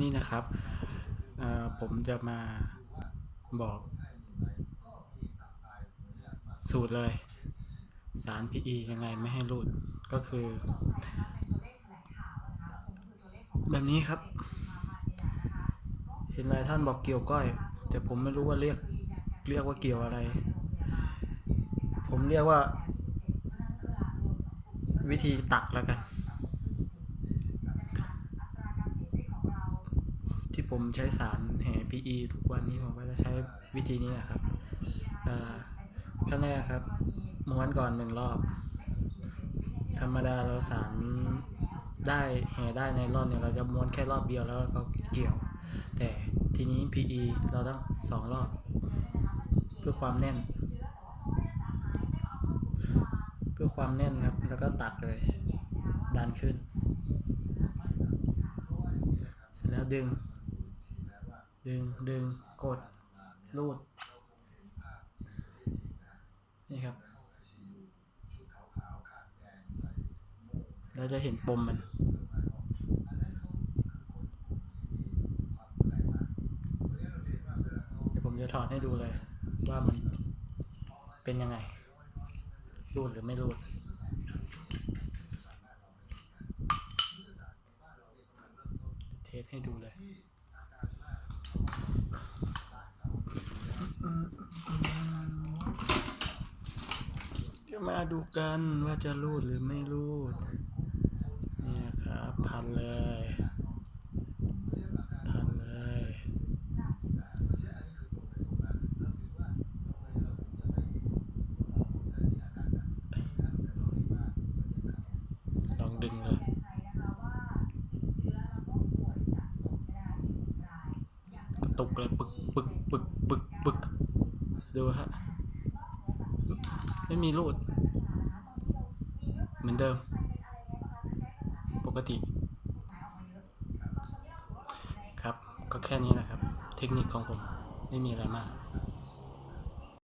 นี่นะครับผมจะมาบอกสูตรเลย สาร PE ยังไงไม่ให้รูดก็คือ แบบนี้ครับ เห็นหลายท่านบอกเกี่ยวก้อย แต่ผมไม่รู้ว่าเรียกเรียกว่าเกี่ยวอะไร ผมเรียกว่า วิธีตักแล้วกัน ที่ผมใช้สารแห่ PE ทุกวันนี้ผมก็จะใช้วิธีนี้นะครับขั้นแรกครับม้วนก่อนหนึ่งรอบ ธรรมดาเราสารได้แห่ได้ในรอบเนี่ยเราจะม้วนแค่รอบเดียวแล้วก็เกี่ยว แต่ทีนี้ PE เราต้องสองรอบ เพื่อความแน่น เพื่อความแน่นครับแล้วก็ตัดเลยดันขึ้น เสร็จแล้วดึง ดึง ดึง กด รูด นี่ครับ เราจะเห็นปมมัน เดี๋ยวผมจะถอดให้ดูเลย ว่ามันเป็นยังไง รูดหรือไม่รูดเทสให้ดูเลย จะมาดูกันว่าจะรูดหรือไม่รูดเนี่ยครับพันเลยพันเลยลองดึงเลยกระตุกเลยปึกปึกปึกปึกปึกดูฮะ ไม่มีรูด เหมือนเดิม ปกติ ครับ ก็แค่นี้นะครับ เทคนิคของผมไม่มีอะไรมาก